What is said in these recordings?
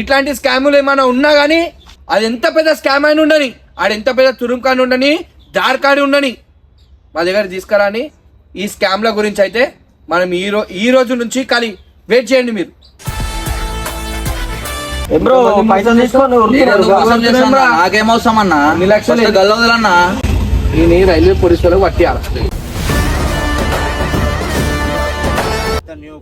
ఇట్లాంటి స్కాములు ఏమైనా ఉన్నా కానీ అది ఎంత పెద్ద స్కామ్ అయినా ఉండని ఆడు ఎంత పెద్ద తురుంకాని ఉండని దార్కాని ఉండని మా దగ్గర తీసుకురాని ఈ స్కామ్ల గురించి అయితే మనం ఈ రో ఈ రోజు నుంచి ఖాళీ వెయిట్ చేయండి మీరు. అన్నా? లక్షలు? గల్లవదలన్నా రైల్వే పోలీసు వాళ్ళకి పట్టియాలి.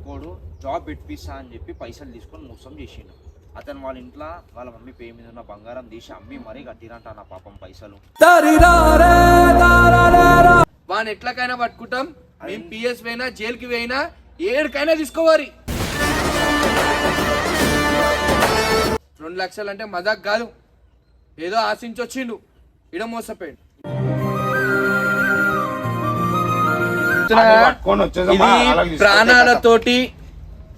కోడు జాబ్ పెట్టిస్తా అని చెప్పి పైసలు తీసుకొని మోసం చేసిండు. అతను వాళ్ళ ఇంట్లో వాళ్ళ మమ్మీ పేరు మీద ఉన్న బంగారం తీసి అమ్మి మరీ కట్టిరంట నా పాపం పైసలు. వాడిని ఎట్లకైనా పట్టుకుంటాం. మేము పిఎస్ పోయినా జైలుకి పోయినా ఏడుకైనా తీసుకోవాలి. రెండు లక్షలు అంటే మజాక్ కాదు. ఏదో ఆశించి వచ్చిండు ఇడ మోసపోయాడు ఇది ప్రాణాలతోటి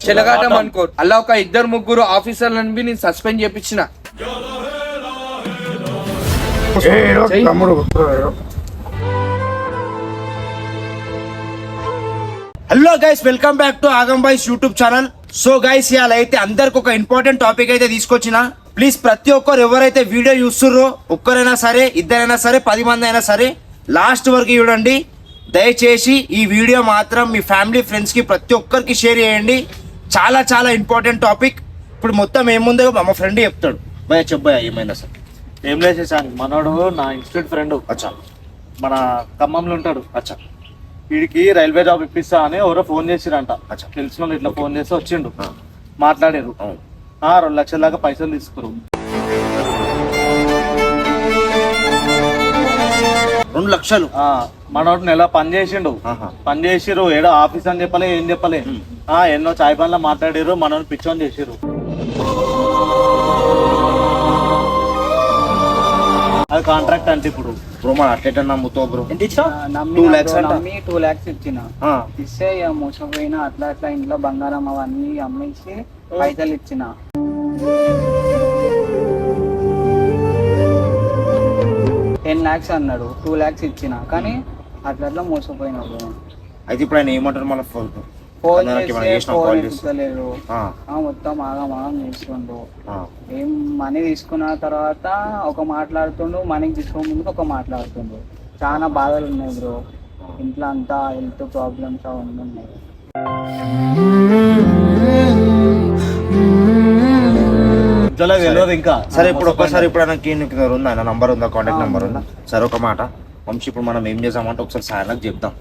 చెలగాటం అనుకో అలా ఒక ఇద్దరు ముగ్గురు ఆఫీసర్లను బి నేను సస్పెండ్ చేపించిన. Hello guys welcome back to Aagam boys YouTube channel so guys ఇవాళ అయితే అందరికి ఒక ఇంపార్టెంట్ టాపిక్ అయితే తీసుకొచ్చిన. ప్లీజ్ ప్రతి ఒక్కరు ఎవరైతే వీడియో చూస్తుర్రో ఒక్కరైనా సరే ఇద్దరైనా సరే పది మంది అయినా సరే లాస్ట్ వరకు చూడండి. దయచేసి ఈ వీడియో మాత్రం మీ ఫ్యామిలీ ఫ్రెండ్స్కి ప్రతి ఒక్కరికి షేర్ చేయండి. చాలా చాలా ఇంపార్టెంట్ టాపిక్. ఇప్పుడు మొత్తం ఏముందో మా ఫ్రెండ్ చెప్తాడు. భయ చెప్పాయా ఏమైంది అసలు? ఏం లేదు సార్ మనోడు నా ఇన్స్టిట్యూట్ ఫ్రెండ్. అచ్చా. మన ఖమ్మంలో ఉంటాడు. అచ్చా. వీడికి రైల్వే జాబ్ ఇప్పిస్తా అని ఎవరో ఫోన్ చేసిరంట. అచ్చా. తెలిసిన వాళ్ళు ఇట్లా ఫోన్ చేసి వచ్చిండు. మాట్లాడారు. రెండు లక్షల దాకా పైసలు తీసుకురు. రెండు లక్షలు. ఆ మనోడు నెల పని చేసిండు. పని చేసిరు ఏడో ఆఫీస్ అని చెప్పలే ఏం చెప్పలే. ఆ ఎన్నో చాయ్ పనులు మాట్లాడిరు మనోని పిచ్చోని చేసిరు అది కాంట్రాక్ట్ అంటే ఇప్పుడు. బ్రో మన అట్లెట్ నమ్ముతావు బ్రో? lakhs బ్రో, అంట? నమ్మి టూ లాక్స్ ఇచ్చిన. ఇస్తే ఇక మోసపోయిన అట్లా అట్లా ఇంట్లో బంగారం అవన్నీ అమ్మేసి పైసలు ఇచ్చిన. టెన్ లాక్స్ అన్నాడు టూ లాక్స్ ఇచ్చిన. కానీ అట్లా అట్లా మోసపోయినా. బ్రో అయితే ఇప్పుడు ఆయన ఏమంటారు మళ్ళీ ఫోన్ ఫోన్ చేస్తే? ఫోన్ ఆ, మొత్తం ఆగం ఆగం ఆ. ఏం మనీ తీసుకున్న తర్వాత ఒక మాట్లాడుతుండు మనీ తీసుకో ముందు ఒక మాట్లాడుతుండు. చాలా బాధలు ఉన్నాయి బ్రో. ఇంట్లో అంతా హెల్త్ ప్రాబ్లమ్స్ అవన్నీ ఉన్నాయి. తెలియదు ఇంకా. సరే ఇప్పుడు ఒక్కసారి ఇప్పుడు దగ్గర ఉందా? ఆయన నంబర్ ఉందా? కాంటాక్ట్ నెంబర్ ఉందా? సరే ఒక మాట. వంశీ ఇప్పుడు మనం ఏం చేద్దామంటే ఒకసారి సార్ అన్నకు చెప్దాం.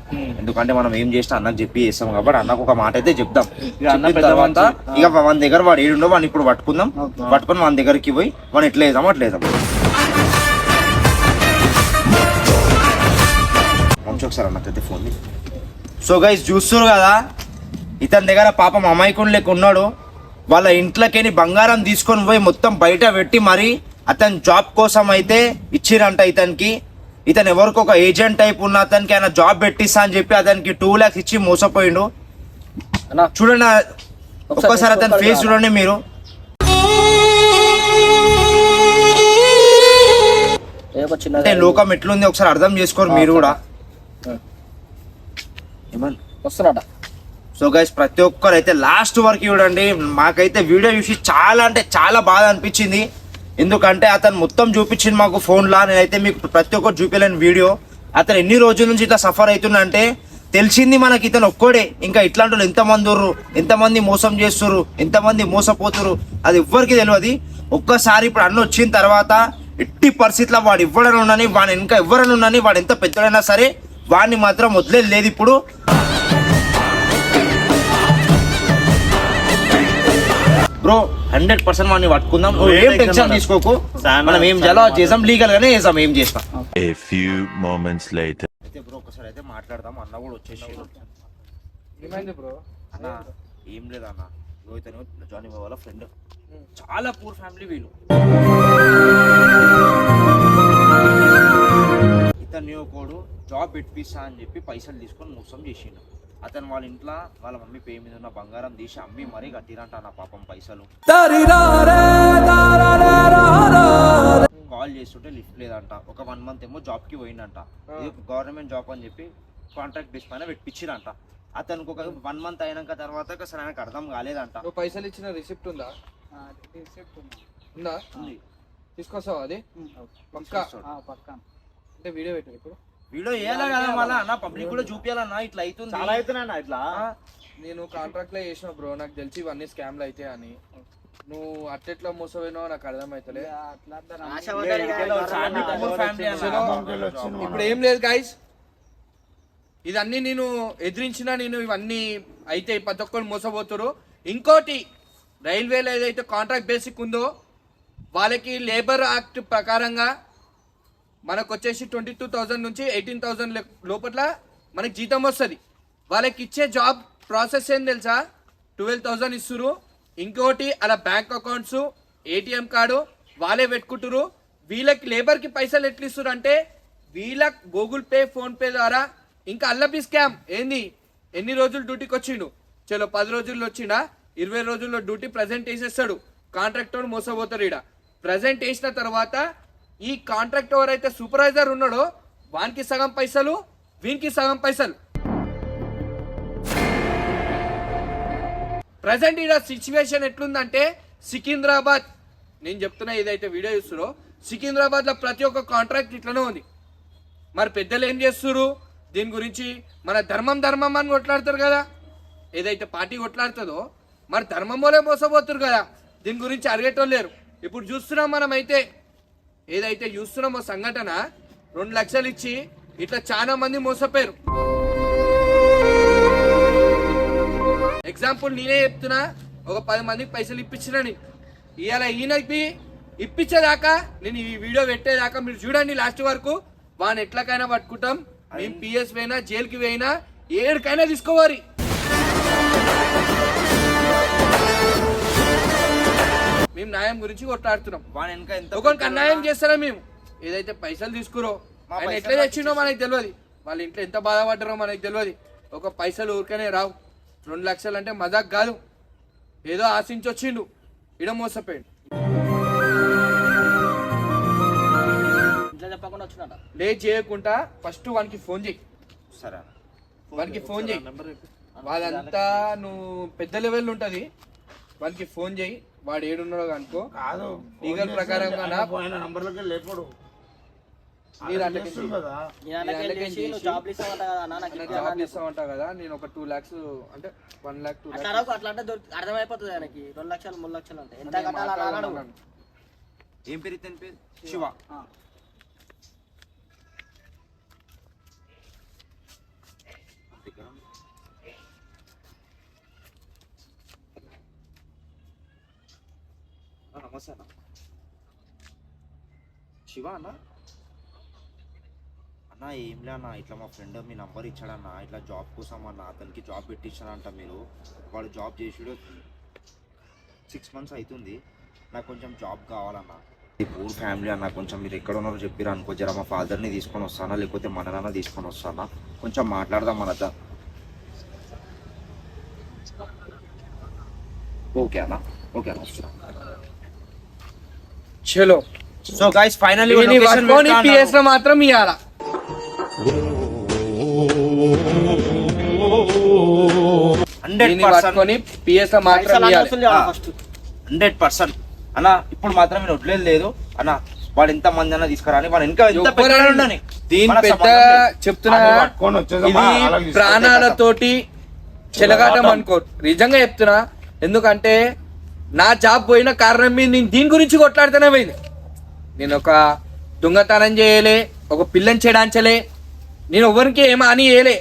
ఎందుకంటే మనం ఏం చేసినా అన్నకు చెప్పి చేస్తాం కాబట్టి అన్నకు ఒక మాట అయితే చెప్దాం. అన్న తర్వాత. ఇక మన దగ్గర వాడు ఏడుండో వాడిని ఇప్పుడు పట్టుకుందాం. పట్టుకొని మన దగ్గరికి పోయి వాడిని ఎట్లా వేద్దాం అట్లా వేద్దాం వంశీ ఒకసారి అన్నకైతే అయితే ఫోన్ సో గైస్ చూస్తున్నారు కదా? ఇతని దగ్గర పాపం అమాయకుడు లెక్క ఉన్నాడు. వాళ్ళ ఇంట్లోకేని బంగారం తీసుకొని పోయి మొత్తం బయట పెట్టి మరి అతని జాబ్ కోసం అయితే ఇచ్చిరంట ఇతనికి. ఇతను ఎవరికి ఒక ఏజెంట్ టైప్ ఉన్న అతనికి ఆయన జాబ్ పెట్టిస్తా అని చెప్పి అతనికి టూ లాక్స్ ఇచ్చి మోసపోయిండు. చూడండి ఒక్కసారి అతని ఫేస్ చూడండి మీరు. అంటే లోకం ఎట్లుంది ఒకసారి అర్థం చేసుకోరు మీరు కూడా. ఏమన్నా? వస్తున్నాడా? సో గైస్ ప్రతి ఒక్కరు అయితే లాస్ట్ వరకు చూడండి. మాకైతే వీడియో చూసి చాలా అంటే చాలా బాధ అనిపించింది. ఎందుకంటే అతను మొత్తం చూపించింది మాకు ఫోన్లో నేనైతే మీకు ప్రతి ఒక్కరు చూపించలేని వీడియో అతను ఎన్ని రోజుల నుంచి ఇట్లా సఫర్ అవుతుందంటే తెలిసింది మనకి ఇతను ఒక్కడే. ఇంకా ఇట్లాంటి వాళ్ళు ఎంతమంది ఉర్రు ఎంతమంది మోసం చేస్తుర్రు ఎంతమంది మోసపోతురు అది ఎవ్వరికి తెలియదు ఒక్కసారి ఇప్పుడు అన్న వచ్చిన తర్వాత ఎట్టి పరిస్థితిలో వాడు ఇవ్వడని వాడు ఇంకా ఇవ్వరని ఉండని వాడు ఎంత పెద్దడైనా సరే వాడిని మాత్రం వదిలేదు లేదు ఇప్పుడు. బ్రో హండ్రెడ్ పర్సెంట్ వాడిని పట్టుకుందాం. నువ్వు ఏం టెన్షన్ తీసుకోకు. మనం ఏం చేయాలో చేసాం లీగల్ గానే చేసాం ఏం చేస్తాం? A few moments later. అయితే బ్రో ఒకసారి అయితే మాట్లాడదాం అన్న కూడా వచ్చేసి ఏమైంది బ్రో అన్న ఏం లేదన్న రోహిత్ అని జానీ బాబు వాళ్ళ ఫ్రెండ్ చాలా పూర్ ఫ్యామిలీ వీళ్ళు. ఇతను కోడు జాబ్ పెట్టిస్తా అని చెప్పి పైసలు తీసుకొని మోసం చేసిండు. అతను వాళ్ళ ఇంట్లో వాళ్ళ మమ్మీ పేరు మీద ఉన్న బంగారం తీసి అమ్మి మరీ కట్టిరంట నా పాపం పైసలు. కాల్ చేస్తుంటే లిఫ్ట్ లేదంట. ఒక వన్ మంత్ ఏమో జాబ్కి పోయిందంట ఇది గవర్నమెంట్ జాబ్ అని చెప్పి కాంట్రాక్ట్ బేస్ పైన పెట్టించిరంట అతనికి ఒక వన్ మంత్ అయినాక తర్వాత అసలు ఆయనకు అర్థం కాలేదంట. పైసలు ఇచ్చిన రిసిప్ట్ ఉందా? రిసిప్ట్ ఉంది. ఉందా? తీసుకొస్తావా అది? పక్కా? ఆ, పక్కన అంటే వీడియో పెట్టారు ఇప్పుడు? వీడియో వేయాలా కదా మళ్ళా అన్న? పబ్లిక్ కూడా చూపించాలన్నా ఇట్లా అవుతుంది. చాలా అవుతున్నాయి ఇట్లా. నేను కాంట్రాక్ట్లో చేసిన బ్రో నాకు తెలిసి ఇవన్నీ స్కామ్లు అయితే అని. నువ్వు అట్టెట్లా మోసపోయినావు నాకు. చలో. ఇప్పుడు ఏం లేదు గైస్ ఇదన్నీ నేను ఎదిరించిన నేను ఇవన్నీ అయితే ప్రతి ఒక్కరు మోసపోతారు ఇంకోటి రైల్వేలో ఏదైతే కాంట్రాక్ట్ బేసిక్ ఉందో వాళ్ళకి లేబర్ యాక్ట్ ప్రకారంగా మనకు వచ్చేసి ట్వంటీ టూ థౌజండ్ నుంచి ఎయిటీన్ థౌజండ్ లోపల మనకి జీతం వస్తుంది. వాళ్ళకి ఇచ్చే జాబ్ ప్రాసెస్ ఏం తెలుసా? ట్వెల్వ్ థౌజండ్ ఇస్తురు ఇంకోటి అలా బ్యాంక్ అకౌంట్స్ ఏటీఎం కార్డు వాళ్ళే పెట్టుకుంటురు వీళ్ళకి లేబర్కి పైసలు ఎట్లు ఇస్తురు అంటే వీళ్ళ గూగుల్ పే ఫోన్పే ద్వారా ఇంకా అల్లపి స్కామ్. ఏంది? ఎన్ని రోజులు డ్యూటీకి వచ్చిండు? చలో పది రోజుల్లో వచ్చిండా? ఇరవై రోజుల్లో డ్యూటీ ప్రజెంట్ వేసేస్తాడు కాంట్రాక్టర్ మోసపోతారు ఈడ. ప్రజెంట్ వేసిన తర్వాత ఈ కాంట్రాక్ట్ ఎవరైతే సూపర్వైజర్ ఉన్నాడో వానికి సగం పైసలు వీనికి సగం పైసలు. ప్రజెంట్ ఈడ సిచ్యువేషన్ ఎట్లుందంటే సికింద్రాబాద్. నేను చెప్తున్నా ఏదైతే వీడియో చూస్తురో సికింద్రాబాద్లో ప్రతి ఒక్క కాంట్రాక్ట్ ఇట్లనే ఉంది. మరి పెద్దలు ఏం చేస్తున్నారు దీని గురించి మన ధర్మం ధర్మం అని కొట్లాడతారు కదా. ఏదైతే పార్టీ కొట్లాడుతుందో మరి ధర్మం వల్లే మోసపోతున్నారు కదా. దీని గురించి అడిగేటోళ్ళు లేరు. ఇప్పుడు చూస్తున్నాం మనం అయితే ఏదైతే చూస్తున్నామో సంఘటన రెండు లక్షలు ఇచ్చి ఇట్లా చాలా మంది మోసపోయారు. ఎగ్జాంపుల్ నేనే చెప్తున్నా ఒక పది మందికి పైసలు ఇప్పించినని ఇవాళ ఈయనకి ఇప్పించేదాకా నేను ఈ వీడియో పెట్టేదాకా మీరు చూడండి లాస్ట్ వరకు. వాడిని ఎట్లకైనా పట్టుకుంటాం. మేము పిఎస్ పోయినా జైలుకి పోయినా ఏడికైనా తీసుకోవాలి. మేము న్యాయం గురించి కొట్లాడుతున్నాం. వాని వెనక ఎంత ఒకరికి అన్యాయం చేస్తారా మేము? ఏదైతే పైసలు తీసుకురో మా ఆయన ఎట్లా తెచ్చిండో మనకి తెలియదు వాళ్ళ ఇంట్లో ఎంత బాధపడ్డారో మనకి తెలియదు ఒక పైసలు ఊరికనే రావు. రెండు లక్షలు అంటే మజాక్ కాదు. ఏదో ఆశించి వచ్చిండు ఇడ మోసపోయాడు. ఇంట్లో చెప్పకుండా వచ్చినట లేట్ చేయకుండా ఫస్ట్ వానికి ఫోన్ చేయి. సరే అన్న. వానికి ఫోన్ చేయి. వాళ్ళంతా నువ్వు పెద్ద లెవెల్ ఉంటది. వానికి ఫోన్ చేయి. వాడు ఏడున్నాడో అనుకో. కాదు. లీగల్ పోయిన నంబర్లకి లేపడు. జాబ్. ఇస్తామంటా కదా. నేను ఒక టూ లాక్స్ అంటే వన్ లాక్ టూ అట్లా లాక్స్ అరకు అట్లా అంటే అర్థమైపోతుంది ఆయనకి. రెండు లక్షలు మూడు లక్షలు అంటే. ఎంత కట్టాలి ఏం పేరు ఇతని పేరు? శివ. ఆ. నమస్తే అన్న శివ అన్న అన్న ఏంలే అన్న ఇట్లా మా ఫ్రెండ్ మీ నంబర్ ఇచ్చాడన్న ఇట్లా జాబ్ కోసం అన్న అతనికి జాబ్ పెట్టించాడంట మీరు వాడు జాబ్ చేసాడు సిక్స్ మంత్స్ అవుతుంది నాకు కొంచెం జాబ్ కావాలన్న ఈ పూర్ ఫ్యామిలీ అన్న కొంచెం మీరు ఎక్కడ ఉన్నారో చెప్పారు అనుకో జర మా ఫాదర్ని తీసుకొని వస్తానా లేకపోతే మన నాన్న తీసుకొని వస్తానా కొంచెం మాట్లాడదాం మనతో ఓకే అన్న ఓకే అన్న వస్తున్నా చలో. సో గైస్ పట్టుకొని పిఎస్లో మాత్రం ఇవ్వాల హండ్రెడ్ పర్సెంట్ అన్న ఇప్పుడు మాత్రం నేను వదిలేదు లేదు. అన్న వాడు ఎంత మంది అన్న తీసుకురాని వాడు ఇంకా ఎంత. దీని పెద్ద. చెప్తున్నా ప్రాణాలతోటి చెలగాటం అనుకో నిజంగా చెప్తున్నా. ఎందుకంటే నా జాబ్ పోయిన కారణం మీద నేను దీని గురించి కొట్లాడితేనే పోయింది. నేను ఒక దొంగతనం చేయలే ఒక పిల్లని చేయడాంచలే నేను ఎవరికి ఏమో అని చేయలే.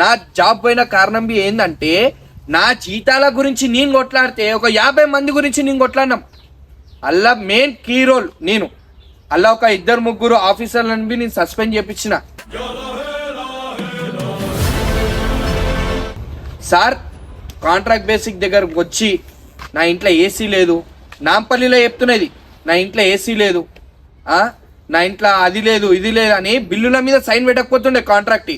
నా జాబ్ పోయిన కారణం మీ ఏంటంటే నా జీతాల గురించి నేను కొట్లాడితే ఒక యాభై మంది గురించి నేను కొట్లాడినాం. అల్లా మెయిన్ కీ రోల్ నేను. అల్లా ఒక ఇద్దరు ముగ్గురు ఆఫీసర్లను బి నేను సస్పెండ్ చేపించిన. సార్ కాంట్రాక్ట్ బేసిక్ దగ్గరకు వచ్చి నా ఇంట్లో ఏసీ లేదు. నాంపల్లిలో చెప్తున్నది నా ఇంట్లో ఏసీ లేదు. నా ఇంట్లో అది లేదు ఇది లేదు అని బిల్లుల మీద సైన్ పెట్టకపోతుండే కాంట్రాక్ట్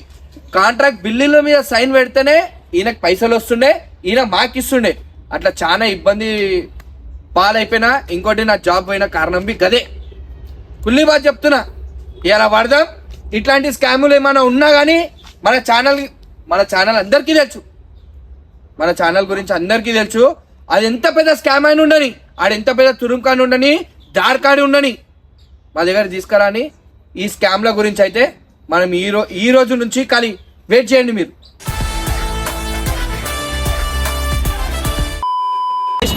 కాంట్రాక్ట్ బిల్లుల మీద సైన్ పెడితేనే ఈయనకు పైసలు వస్తుండే ఈయన మాకు ఇస్తుండే అట్లా చాలా ఇబ్బంది పాలైపోయినా ఇంకోటి నా జాబ్ పోయిన కారణం బి గదే. కుల్లి బాగా చెప్తున్నా ఇలా పడదాం ఇట్లాంటి స్కాములు ఏమైనా ఉన్నా కానీ మన ఛానల్ మన ఛానల్ అందరికీ తెలుసు. మన ఛానల్ గురించి అందరికీ తెలుసు. అది ఎంత పెద్ద స్కామ్ అయిన ఉండని ఆడు ఎంత పెద్ద తురుంకాని ఉండని దారికాడి ఉండని. మా దగ్గర తీసుకురాని ఈ స్కామ్ల గురించి అయితే మనం ఈ రో ఈ రోజు నుంచి కానీ వెయిట్ చేయండి మీరు.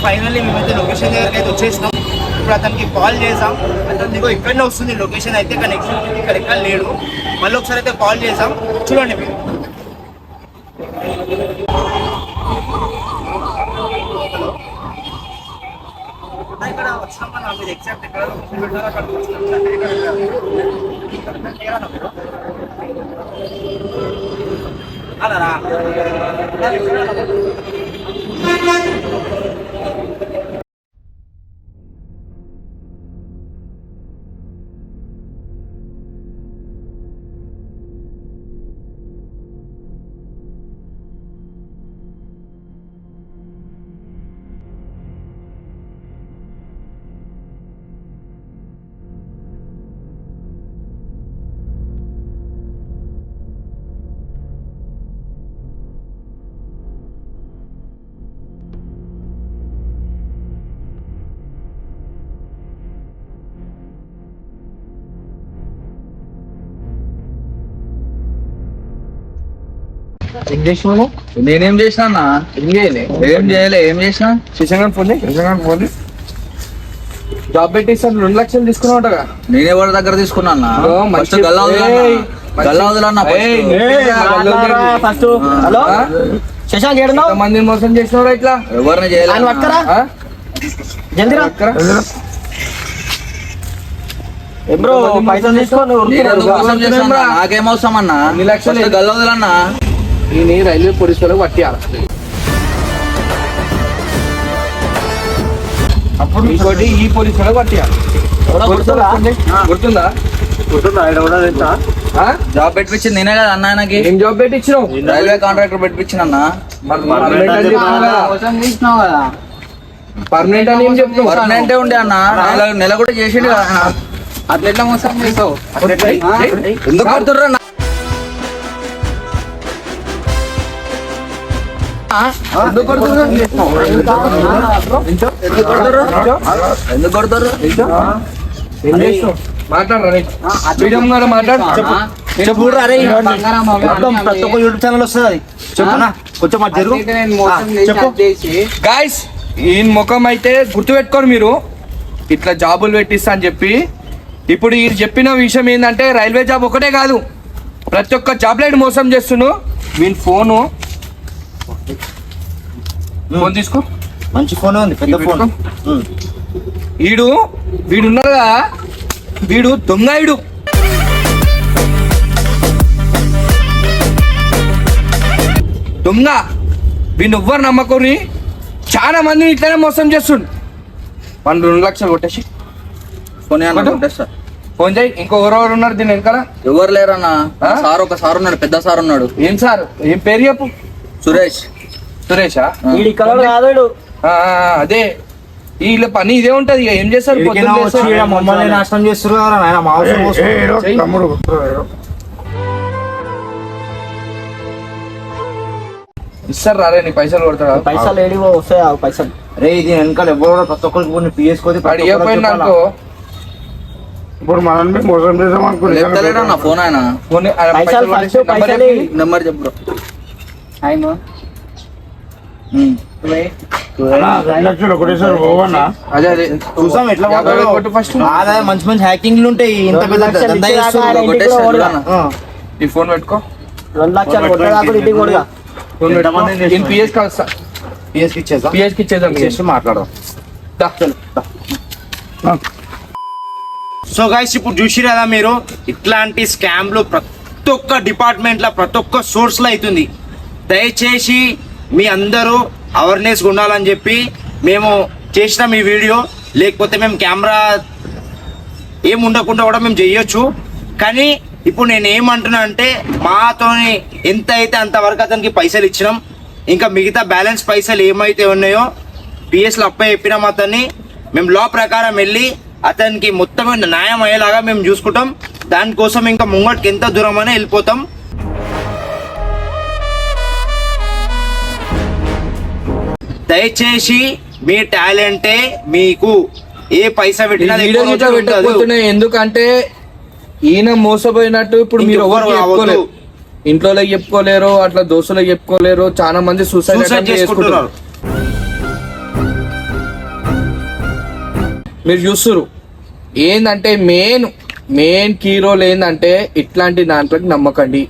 ఫైనల్లీ మేమైతే లొకేషన్ దగ్గరికి అయితే వచ్చేసినాం. ఇప్పుడు అతనికి కాల్ చేసాం అతను ఇగో ఇక్కడనే వస్తుంది లొకేషన్ అయితే కానీ ఎగ్జిక్యూటివ్ ఇక్కడ ఎక్కడ లేడు. మళ్ళీ ఒకసారి అయితే కాల్ చేసాం చూడండి మీరు. ఇక్కడ వచ్చినప్పుడు నాకు మీరు ఎగ్జాక్ట్ ఎక్కడ location అక్కడ ఇక్కడ ఎక్కడన్నా మీరు? అలా నేనేం చేసినా అన్న? ఏం చేయలే. ఏం చేయలే. ఏం చేసినా? Shashank phone Shashank phone job పెట్టేసాను రెండు లక్షలు తీసుకున్నావుగా నేను ఎవరి దగ్గర తీసుకున్నా ఫస్ట్ గల్లా ఫస్ట్ హలో? శశాంక్ ఏడున్నావు? మందిని మోసం చేసినవరా ఇట్లా? ఎవరిని చేయలే బ్రో పైసలు తీసుకో నువ్వు అన్న? అన్న ఎన్ని లక్షలు? ఫస్ట్ ఈ రైల్వే పోలీసు వాళ్ళకి పట్టియాలి అప్పుడు ఇంకోటి ఈ పోలీసు వాళ్ళకి పట్టియాలి? గుర్తుందా? గుర్తుందా? ఆయన కూడా తెలుసా? ఆ? జాబ్ పెట్టించింది నేనే కదా అన్న ఆయనకి. ఏం జాబ్ పెట్టించినావు? రైల్వే కాంట్రాక్టర్ పెట్టించిన అన్న. మరి పర్మనెంట్ అని ఏం చెప్తున్నావు పర్మనెంట్ ఉండే అన్న. నెల నెల కూడా చేసిండు కదా ఆయన. అట్లా ఎట్లా మోసం చేసావు? ఎందుకు కొడుతుర్రు ఎందుకు ఎందుకు ఎందుకు మాట్లాడరా మాట్లాడు చెప్పు అరే ప్రతి ఒక్క యూట్యూబ్ ఛానల్ వస్తుంది అది కొంచెం జరుగు చెప్పు గాయస్ ఈ ముఖం అయితే గుర్తుపెట్టుకోరు మీరు. ఇట్లా జాబులు పెట్టిస్తా అని చెప్పి. ఇప్పుడు ఈ చెప్పిన విషయం ఏంటంటే రైల్వే జాబ్ ఒకటే కాదు. ప్రతి ఒక్క జాబ్ లైట్ మోసం చేస్తును వీని ఫోను. ఫోన్ తీసుకో. మంచి ఫోన్ ఉంది పెద్ద ఫోన్ ఉమ్. వీడు వీడు ఉన్నారు కదా వీడు దొంగ వీడు దొంగ వీడిని ఎవ్వరు నమ్మకొని చాలా మందిని ఇట్లనే మోసం చేస్తుండు. మన రెండు లక్షలు కొట్టేసి. కొట్టేస్తా. ఫోన్ చేయి. ఇంకో ఎవరెవరు ఉన్నారు దీని వెనకాల? ఎవరు లేరన్న? సార్ ఒక సార్ ఉన్నాడు పెద్ద సార్ ఉన్నాడు. ఏం సార్? ఏం పేరు చెప్పు. సురేష్. సురేషా? వీడు అదే. వీళ్ళ పని ఇదే ఉంటది ఇక. ఏం చేస్తారు. మమ్మల్ని నాశనం చెయ్యి. తమ్ముడు. ఇస్తారు రారే నీ పైసలు కొడతారా పైసలు ఏడివో వస్తాయి ఆ పైసలు? రే ఇది వెనకాల ఎవరు ప్రతి ఒక్కరికి కొన్ని పిఎస్ కోది వాడు ఇవ్వకపోయినా అనుకో. ఇప్పుడు మనల్ని మోసం చేద్దాం లేపుతలేడన్న ఫోన్ ఆయన? ఫోన్ నంబర్ చెప్పి. ఆయన లక్షలు ఒకటేసారి పోవన్నా అదే అదే చూసాం ఎట్లా ఫస్ట్ మంచి మంచి హ్యాకింగ్లు ఉంటాయి ఇంత పెద్ద ఈ ఫోన్ పెట్టుకో రెండు లక్షలు కొట్టేదాకా ఇంటికి కూడా ఫోన్ పెట్టుకో నేను పిఎస్ ఇచ్చేసా ఇచ్చేద్దాం చేసి మాట్లాడదాం దా, చలో. సో గైస్ ఇప్పుడు చూసిరు కదా మీరు ఇట్లాంటి స్కామ్లు ప్రతి ఒక్క డిపార్ట్మెంట్లో ప్రతి ఒక్క సోర్స్లో అవుతుంది దయచేసి మీ అందరూ అవేర్నెస్ ఉండాలని చెప్పి మేము చేసిన ఈ వీడియో లేకపోతే మేము కెమెరా ఏం ఉండకుండా కూడా మేము చెయ్యొచ్చు కానీ ఇప్పుడు నేను ఏమంటున్నా అంటే మాతోని ఎంత అయితే అంతవరకు అతనికి పైసలు ఇచ్చినాం ఇంకా మిగతా బ్యాలెన్స్ పైసలు ఏమైతే ఉన్నాయో పిఎస్లో అప్ప చెప్పినాం అతన్ని మేము లా ప్రకారం వెళ్ళి అతనికి మొత్తం న్యాయం అయ్యేలాగా మేము చూసుకుంటాం. దానికోసం ఇంకా ముంగటికి ఎంత దూరం అయినా వెళ్ళిపోతాం. దయచేసి మీ టాలెంటే మీకు. ఏ పైసా పెట్టినా ఎందుకంటే ఈయన మోసపోయినట్టు ఇప్పుడు మీరు ఎవరు ఇంట్లో చెప్పుకోలేరు. అట్లా దోస్తులకు చెప్పుకోలేరు చాలా మంది సూసైడ్ చేసుకుంటున్నారు. మీరు చూస్తురు ఏందంటే మెయిన్ మెయిన్ కీ రోల్ ఏందంటే ఇట్లాంటి దాంట్లోకి నమ్మకండి.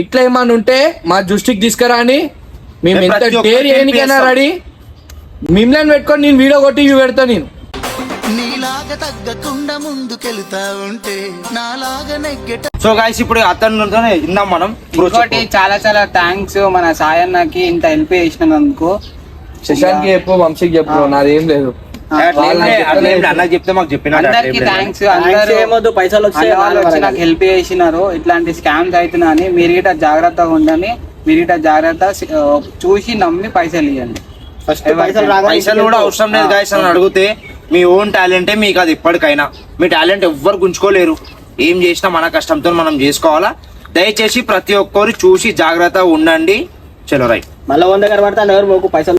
ఇట్లా ఏమన్నా ఉంటే మా దృష్టికి తీసుకురా అని మేము ఎంత డేర్ ఏనికైనా. రెడీ? మిమ్మల్ని పెట్టుకొని నేను వీడియో కొట్టి ఇవి పెడతా నేను. నీలాగా తగ్గకుండా ముందుకెళ్తా ఉంటే నాలాగా నెగ్గెట సో గాయస్ ఇప్పుడు అతనితోనే ఇందాం మనం. ఇంకోటి. చాలా చాలా థ్యాంక్స్ మన సాయన్నకి ఇంత హెల్ప్ చేసినందుకు. శశాంక్ చెప్పు వంశీకి చెప్పు నాదేం లేదు. అన్నకి చెప్తే మాకు చెప్పిన అందరికి థ్యాంక్స్ అందరూ ఏమొద్దు పైసలు వచ్చి నాకు హెల్ప్ చేసినారు ఇట్లాంటి స్కామ్స్ అవుతున్నా అని మీరు గిట్ట జాగ్రత్తగా ఉండని మీరు గిట్ట జాగ్రత్త చూసి నమ్మి పైసలు ఇవ్వండి ఫస్ట్ పైసలు రాగానే పైసలు కూడా అవసరం లేదు గాయస్ అని అడిగితే మీ ఓన్ టాలెంటే మీకు అది ఇప్పటికైనా. మీ టాలెంట్ ఎవ్వరు గుంజుకోలేరు. ఏం చేసినా మన కష్టంతో మనం చేసుకోవాలా? దయచేసి ప్రతి ఒక్కరు చూసి జాగ్రత్తగా ఉండండి. చలో రైట్ మళ్ళీ వంద పడితే ఎవరు? మాకు పైసలు